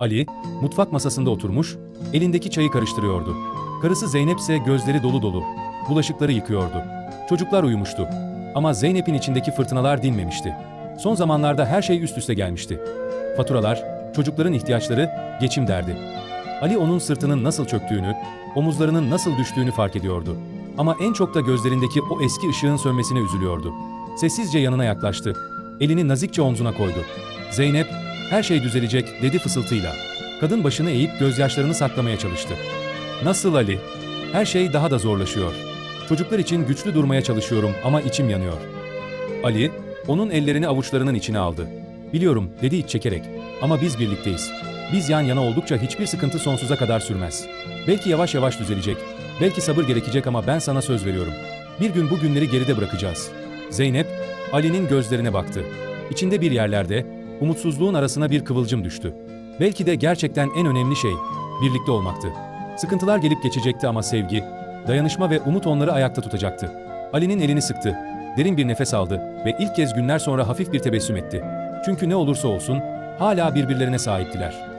Ali, mutfak masasında oturmuş, elindeki çayı karıştırıyordu. Karısı Zeynep ise gözleri dolu dolu, bulaşıkları yıkıyordu. Çocuklar uyumuştu. Ama Zeynep'in içindeki fırtınalar dinmemişti. Son zamanlarda her şey üst üste gelmişti. Faturalar, çocukların ihtiyaçları, geçim derdi. Ali onun sırtının nasıl çöktüğünü, omuzlarının nasıl düştüğünü fark ediyordu. Ama en çok da gözlerindeki o eski ışığın sönmesine üzülüyordu. Sessizce yanına yaklaştı. Elini nazikçe omzuna koydu. Zeynep, her şey düzelecek dedi fısıltıyla. Kadın başını eğip gözyaşlarını saklamaya çalıştı. Nasıl Ali? Her şey daha da zorlaşıyor. Çocuklar için güçlü durmaya çalışıyorum ama içim yanıyor. Ali, onun ellerini avuçlarının içine aldı. Biliyorum, dedi iç çekerek. Ama biz birlikteyiz. Biz yan yana oldukça hiçbir sıkıntı sonsuza kadar sürmez. Belki yavaş yavaş düzelecek. Belki sabır gerekecek ama ben sana söz veriyorum. Bir gün bu günleri geride bırakacağız. Zeynep, Ali'nin gözlerine baktı. İçinde bir yerlerde, umutsuzluğun arasına bir kıvılcım düştü. Belki de gerçekten en önemli şey, birlikte olmaktı. Sıkıntılar gelip geçecekti ama sevgi, dayanışma ve umut onları ayakta tutacaktı. Ali'nin elini sıktı, derin bir nefes aldı ve ilk kez günler sonra hafif bir tebessüm etti. Çünkü ne olursa olsun, hala birbirlerine sahiptiler.